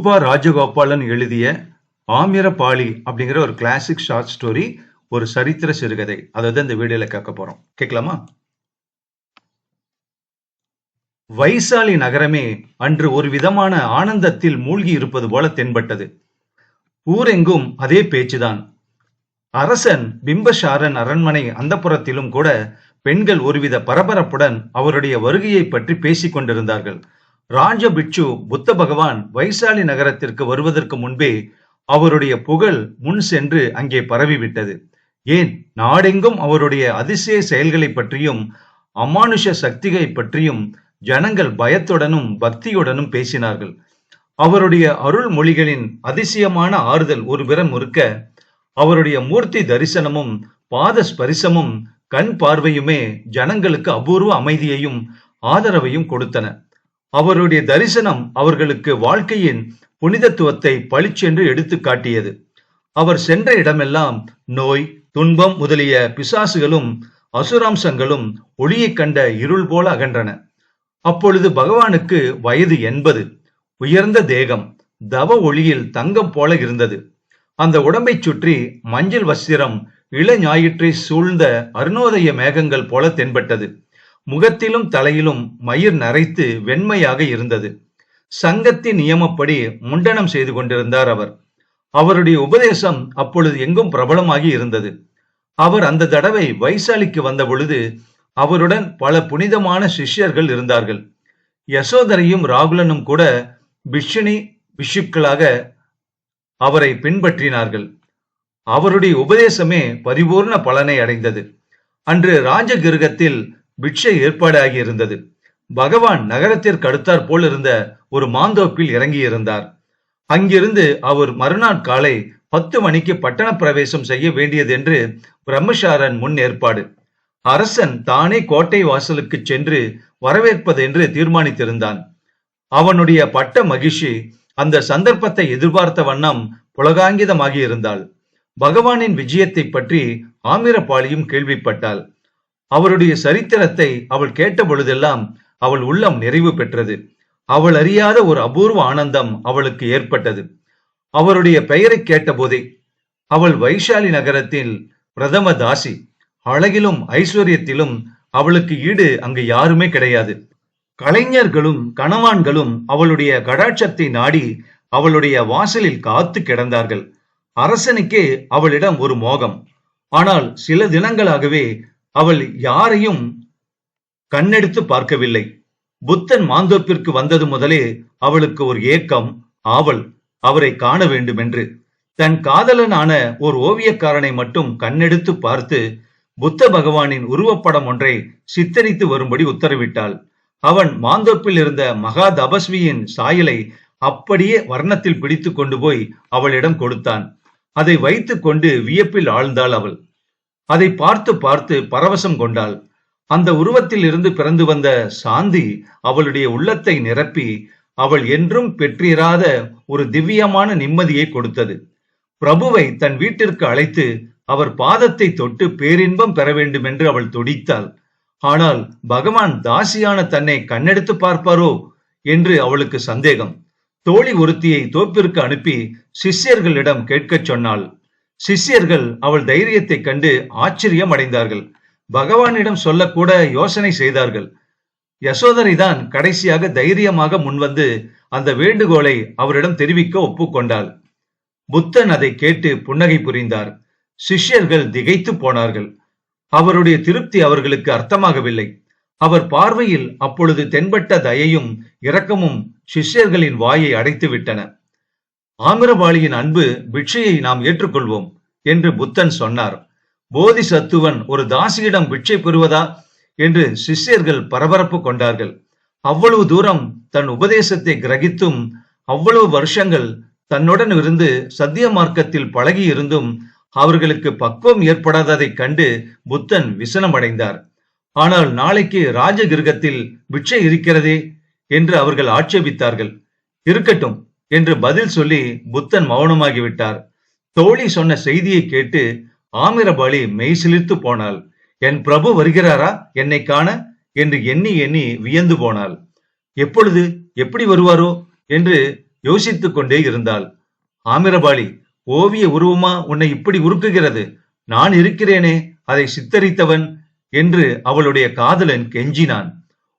ரூபா ராஜகோபாலன் எழுதிய ஆமிரபாளி அப்படிங்கிற ஒரு கிளாசிக் ஷார்ட் ஸ்டோரி ஒரு சரித்திர சிறுகதை. அதை இந்த வீடியோல கேட்க போறோம். கேட்கலாமா? வைசாலி நகரமே அன்று ஒரு விதமான ஆனந்தத்தில் மூழ்கி இருப்பது போல தென்பட்டது. ஊரெங்கும் அதே பேச்சுதான். அரசன் பிம்பசாரன் அரண்மனை அந்தப்புறத்திலும் கூட பெண்கள் ஒருவித பரபரப்புடன் அவருடைய வருகையை பற்றி பேசிக் கொண்டிருந்தார்கள். ராஜ பிட்சு புத்த பகவான் வைசாலி நகரத்திற்கு வருவதற்கு முன்பே அவருடைய புகழ் முன் சென்று அங்கே பரவிவிட்டது. ஏன்? நாடெங்கும் அவருடைய அதிசய செயல்களை பற்றியும் அமானுஷ சக்திகளை பற்றியும் ஜனங்கள் பயத்துடனும் பக்தியுடனும் பேசினார்கள். அவருடைய அருள் மொழிகளின் அதிசயமான ஆறுதல் ஒரு விரம் இருக்க அவருடைய மூர்த்தி தரிசனமும் பாத ஸ்பரிசமும் கண் பார்வையுமே ஜனங்களுக்கு அபூர்வ அமைதியையும் ஆதரவையும் கொடுத்தன. அவருடைய தரிசனம் அவர்களுக்கு வாழ்க்கையின் புனிதத்துவத்தை பளிச்சென்று எடுத்து காட்டியது. அவர் சென்ற இடமெல்லாம் நோய் துன்பம் முதலிய பிசாசுகளும் அசுராம்சங்களும் ஒளியைக் கண்ட இருள் போல அகன்றன. அப்பொழுது பகவானுக்கு வயது எண்பது. உயர்ந்த தேகம் தவ ஒளியில் தங்கம் போல இருந்தது. அந்த உடம்பைச் சுற்றி மஞ்சள் வஸ்திரம் இள ஞாயிற்றை சூழ்ந்த அருணோதய மேகங்கள் போல தென்பட்டது. முகத்திலும் தலையிலும் மயிர் நரைத்து வெண்மையாக இருந்தது. சங்கத்தின் நியமப்படி முண்டனம் செய்து கொண்டிருந்தார் அவர். அவருடைய உபதேசம் அப்பொழுது எங்கும் பிரபலமாகி இருந்தது. அவர் அந்த தடவை வைசாலிக்கு வந்த பொழுது அவருடன் பல புனிதமான சிஷ்யர்கள் இருந்தார்கள். யசோதரையும் ராகுலனும் கூட பிஷினி பிஷுக்களாக அவரை பின்பற்றினார்கள். அவருடைய உபதேசமே பரிபூர்ண பலனை அடைந்தது. அன்று ராஜகிருகத்தில் பிட்சை ஏற்பாடாகி இருந்தது பகவான் நகரத்திற்கு அடுத்தாற் போல் இருந்த ஒரு மாந்தோப்பில் இறங்கியிருந்தார். அங்கிருந்து அவர் மறுநாள் காலை பத்து மணிக்கு பட்டண பிரவேசம் செய்ய வேண்டியது என்று பிரம்மசாரன் முன் ஏற்பாடு. அரசன் தானே கோட்டை வாசலுக்கு சென்று வரவேற்பது என்று தீர்மானித்திருந்தான். அவனுடைய பட்ட மகிழ்ச்சி அந்த சந்தர்ப்பத்தை எதிர்பார்த்த வண்ணம் புலகாங்கிதமாகியிருந்தாள். பகவானின் விஜயத்தை பற்றி ஆமிரபாளியும் கேள்விப்பட்டாள். அவருடைய சரித்திரத்தை அவள் கேட்ட பொழுதெல்லாம் அவள் உள்ளம் நிறைவு பெற்றது. அவள் அறியாத ஒரு அபூர்வ ஆனந்தம் அவளுக்கு ஏற்பட்டது. அவருடைய பெயரை கேட்டபோதே அவள் வைஷாலி நகரத்தில் பிரதம தாசி அழகிலும் ஐஸ்வர்யத்திலும் அவளுக்கு ஈடு அங்கு யாருமே கிடையாது. கலைஞர்களும் கணவான்களும் அவளுடைய கடாட்சத்தை நாடி அவளுடைய வாசலில் காத்து கிடந்தார்கள். அரசனுக்கே அவளிடம் ஒரு மோகம். ஆனால் சில தினங்களாகவே அவள் யாரையும் கண்ணெடுத்து பார்க்கவில்லை. புத்தன் மாந்தோப்பிற்கு வந்தது முதலே அவளுக்கு ஒரு ஏக்கம் ஆவல் அவரை காண வேண்டும் என்று தன் காதலனான ஒரு ஓவியக்காரனை மட்டும் கண்ணெடுத்து பார்த்து புத்த பகவானின் உருவப்படம் ஒன்றை சித்தரித்து வரும்படி உத்தரவிட்டாள். அவன் மாந்தோப்பில் இருந்த மகா தபஸ்வியின் சாயலை அப்படியே வர்ணத்தில் பிடித்து கொண்டு போய் அவளிடம் கொடுத்தான். அதை வைத்துக் கொண்டு வியப்பில் ஆழ்ந்தாள் அவள். அதை பார்த்து பார்த்து பரவசம் கொண்டாள். அந்த உருவத்தில் இருந்து பிறந்து வந்த சாந்தி அவளுடைய உள்ளத்தை நிரப்பி அவள் என்றும் பெற்றிராத ஒரு திவ்யமான நிம்மதியை கொடுத்தது. பிரபுவை தன் வீட்டிற்கு அழைத்து அவர் பாதத்தை தொட்டு பேரின்பம் பெற வேண்டும் என்று அவள் துடித்தாள். ஆனால் பகவான் தாசியான தன்னை கண்ணெடுத்து பார்ப்பாரோ? என்று அவளுக்கு சந்தேகம். தோழி ஒருத்தியை தோப்பிற்கு அனுப்பி சிஷ்யர்களிடம் கேட்கச் சொன்னாள். சிஷ்யர்கள் அவள் தைரியத்தை கண்டு ஆச்சரியம் அடைந்தார்கள் பகவானிடம் சொல்லக்கூட யோசனை செய்தார்கள். யசோதரை தான் கடைசியாக தைரியமாக முன்வந்து அந்த வேண்டுகோளை அவரிடம் தெரிவிக்க ஒப்புக்கொண்டாள். புத்தன் அதை கேட்டு புன்னகை புரிந்தார். சிஷ்யர்கள் திகைத்து போனார்கள். அவருடைய திருப்தி அவர்களுக்கு அர்த்தமாகவில்லை. அவர் பார்வையில் அப்பொழுது தென்பட்ட தயையும் இரக்கமும் சிஷ்யர்களின் வாயை அடைத்து விட்டன ஆமிரபாளியின் அன்பு பிட்சையை நாம் ஏற்றுக்கொள்வோம். என்று புத்தன் சொன்னார். போதி சத்துவன் ஒரு தாசியிடம் பிட்சை பெறுவதா? என்று சிஷ்யர்கள் பரபரப்பு கொண்டார்கள். அவ்வளவு தூரம் தன் உபதேசத்தை கிரகித்தும் அவ்வளவு வருஷங்கள் தன்னுடன் இருந்து சத்திய மார்க்கத்தில் பழகி இருந்தும் அவர்களுக்கு பக்குவம் ஏற்படாததைக் கண்டு புத்தன் விசனமடைந்தார். ஆனால் நாளைக்கு ராஜகிருகத்தில் பிட்சை இருக்கிறதே? என்று அவர்கள் ஆட்சேபித்தார்கள். இருக்கட்டும் என்று பதில் சொல்லி புத்தன் மௌனமாகிவிட்டார். தோழி சொன்ன செய்தியை கேட்டு ஆமிரபாளி மெய்சிலிர்த்து போனாள். என் பிரபு வருகிறாரா? என்னை காண? என்று எண்ணி எண்ணி வியந்து போனாள். எப்பொழுது? எப்படி வருவாரோ? என்று யோசித்துக் கொண்டே இருந்தாள். ஆமிரபாளி ஓவிய உருவமா உன்னை இப்படி உருக்குகிறது? நான் இருக்கிறேனே அதை சித்தரித்தவன்? என்று அவளுடைய காதலன் கெஞ்சினான்.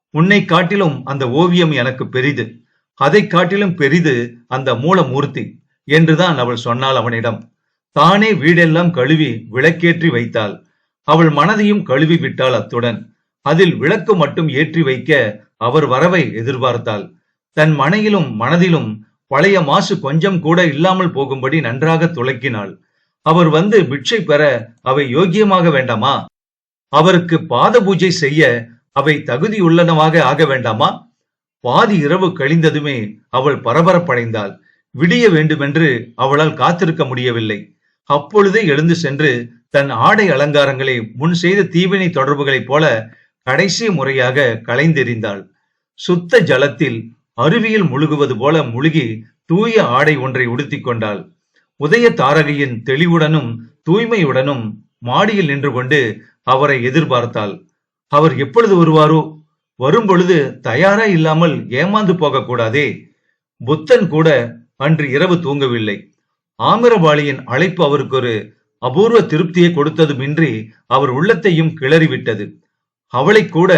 உன்னை காட்டிலும் அந்த ஓவியம் எனக்கு பெரிது. அதை காட்டிலும் பெரிது அந்த மூலமூர்த்தி. என்றுதான் அவள் சொன்னாள் அவனிடம். தானே வீடெல்லாம் கழுவி விளக்கேற்றி வைத்தாள். அவள் மனதையும் கழுவி விட்டாள் அத்துடன். அதில் விளக்கு மட்டும் ஏற்றி வைக்க அவர் வரவை எதிர்பார்த்தாள். தன் மனையிலும் மனதிலும் பழைய மாசு கொஞ்சம் கூட இல்லாமல் போகும்படி நன்றாக துளக்கினாள் அவர் வந்து பிட்சை பெற அவை யோக்கியமாக வேண்டாமா? அவருக்கு பாத பூஜை செய்ய அவை தகுதியுள்ளனவாக ஆக வேண்டாமா? பாதி இரவு கழிந்ததுமே அவள் பரபரப்படைந்தாள். விடிய வேண்டுமென்று அவளால் காத்திருக்க முடியவில்லை. அப்பொழுதே எழுந்து சென்று தன் ஆடை அலங்காரங்களை முன் செய்த தீவினை தொடர்புகளைப் போல கடைசி முறையாக களைந்தெறிந்தாள். சுத்த ஜலத்தில் அருவியில் முழுகுவது போல முழுகி தூய ஆடை ஒன்றை உடுத்திக் கொண்டாள். உதய தாரகையின் தெளிவுடனும் தூய்மையுடனும் மாடியில் நின்று கொண்டு அவரை எதிர்பார்த்தாள். அவர் எப்பொழுது வருவாரோ? வரும்பொழுது தயாரா இல்லாமல் ஏமாந்து போகக்கூடாதே. புத்தன் கூட அன்று இரவு தூங்கவில்லை. ஆமிரபாளியின் அழைப்பு அவருக்கு ஒரு அபூர்வ திருப்தியை கொடுத்ததுமின்றி அவர் உள்ளத்தையும் கிளறிவிட்டது. அவளை கூட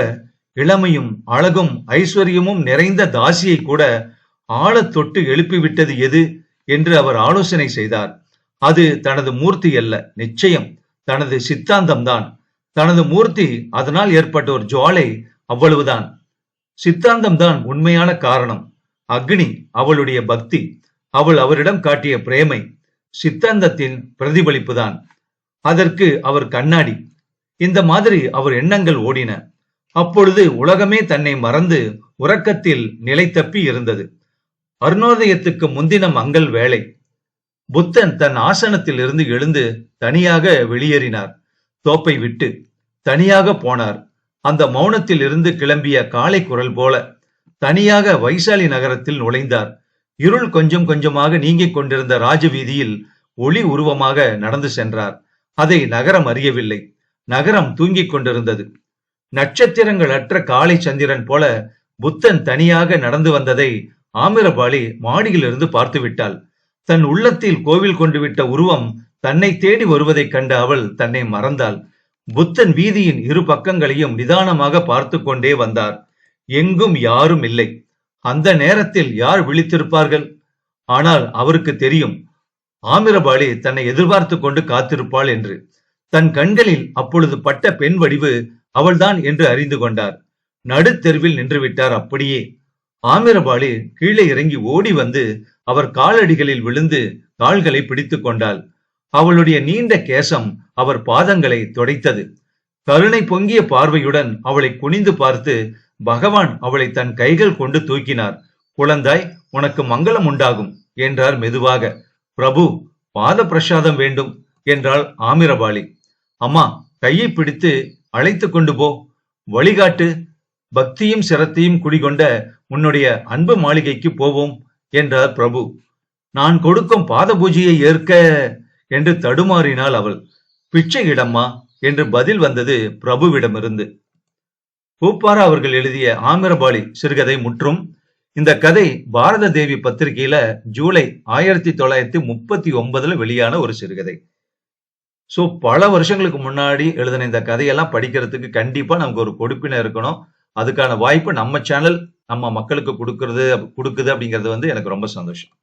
இளமையும் அழகும் ஐஸ்வர்யமும் நிறைந்த தாசியை கூட ஆழத் தொட்டு எழுப்பிவிட்டது எது என்று அவர் ஆலோசனை செய்தார். அது தனது மூர்த்தி அல்ல நிச்சயம். தனது சித்தாந்தம்தான். தனது மூர்த்தி அதனால் ஏற்பட்ட ஒரு ஜுவாலை அவ்வளவுதான். சித்தாந்தம் தான் உண்மையான காரணம். அக்னி அவளுடைய பக்தி. அவள் அவரிடம் காட்டிய பிரேமை சித்தாந்தத்தின் பிரதிபலிப்புதான். அதற்கு அவர் கண்ணாடி. இந்த மாதிரி அவர் எண்ணங்கள் ஓடின. அப்பொழுது உலகமே தன்னை மறந்து உறக்கத்தில் நிலை தப்பி இருந்தது. அருணோதயத்துக்கு முந்தின மங்கள் வேலை புத்தன் தன் ஆசனத்தில் இருந்து எழுந்து தனியாக வெளியேறினார். தோப்பை விட்டு தனியாக போனார். அந்த மௌனத்தில் இருந்து கிளம்பிய காளை குரல் போல தனியாக வைசாலி நகரத்தில் நுழைந்தார். இருள் கொஞ்சம் கொஞ்சமாக நீங்கிக் கொண்டிருந்த ராஜவீதியில் ஒளி உருவமாக நடந்து சென்றார். அதை நகரம் அறியவில்லை. நகரம் தூங்கிக் கொண்டிருந்தது. நட்சத்திரங்கள் அற்ற காலை சந்திரன் போல புத்தன் தனியாக நடந்து வந்ததை ஆமிரபாளி மாடியிலிருந்து பார்த்து விட்டாள் தன் உள்ளத்தில் கோவில் கொண்டு விட்ட உருவம் தன்னை தேடி வருவதைக் கண்ட அவள் தன்னை மறந்தாள். புத்தன் வீதியின் இரு பக்கங்களையும் நிதானமாக பார்த்து கொண்டே வந்தார். எங்கும் யாரும் இல்லை. அந்த நேரத்தில் யார் விழித்திருப்பார்கள்? ஆனால் அவருக்கு தெரியும் ஆமிரபாளி தன்னை எதிர்பார்த்து கொண்டு காத்திருப்பாள் என்று. தன் கண்களில் அப்பொழுது பட்ட பெண் வடிவு அவள்தான் என்று அறிந்து கொண்டார். நடுத்தெருவில் நின்றுவிட்டார் அப்படியே. ஆமிரபாளி கீழே இறங்கி ஓடி வந்து அவர் காலடிகளில் விழுந்து கால்களை பிடித்துக் கொண்டாள். அவளுடைய நீண்ட கேசம் அவர் பாதங்களை துடைத்தது. கருணை பொங்கிய பார்வையுடன் அவளை குனிந்து பார்த்து பகவான் அவளை தன் கைகள் கொண்டு தூக்கினார். குழந்தாய் உனக்கு மங்களம் உண்டாகும் என்றார் மெதுவாக. பிரபு பாத பிரசாதம் வேண்டும் என்றாள் ஆமிரபாளி அம்மா கையை பிடித்து அழைத்து கொண்டு போ. வழிகாட்டு பக்தியும் சிரத்தையும் குடிகொண்ட உன்னுடைய அன்பு மாளிகைக்கு போவோம் என்றார் பிரபு. நான் கொடுக்கும் பாத பூஜையை ஏற்க என்று தடுமாறினாள் அவள். பிச்சை இடம்மா என்று பதில் வந்தது பிரபுவிடமிருந்து. பூப்பாரா அவர்கள் எழுதிய ஆமிரபாளி சிறுகதை முற்றும். இந்த கதை பாரத தேவி பத்திரிகையில ஜூலை ஆயிரத்தி தொள்ளாயிரத்தி முப்பத்தி ஒன்பதுல வெளியான ஒரு சிறுகதை. சோ பல வருஷங்களுக்கு முன்னாடி எழுதின இந்த கதையெல்லாம் படிக்கிறதுக்கு கண்டிப்பா நமக்கு ஒரு கொடுப்பினை இருக்கணும். அதுக்கான வாய்ப்பு நம்ம சேனல் நம்ம மக்களுக்கு கொடுக்கறது கொடுக்குது அப்படிங்கிறது வந்து எனக்கு ரொம்ப சந்தோஷம்.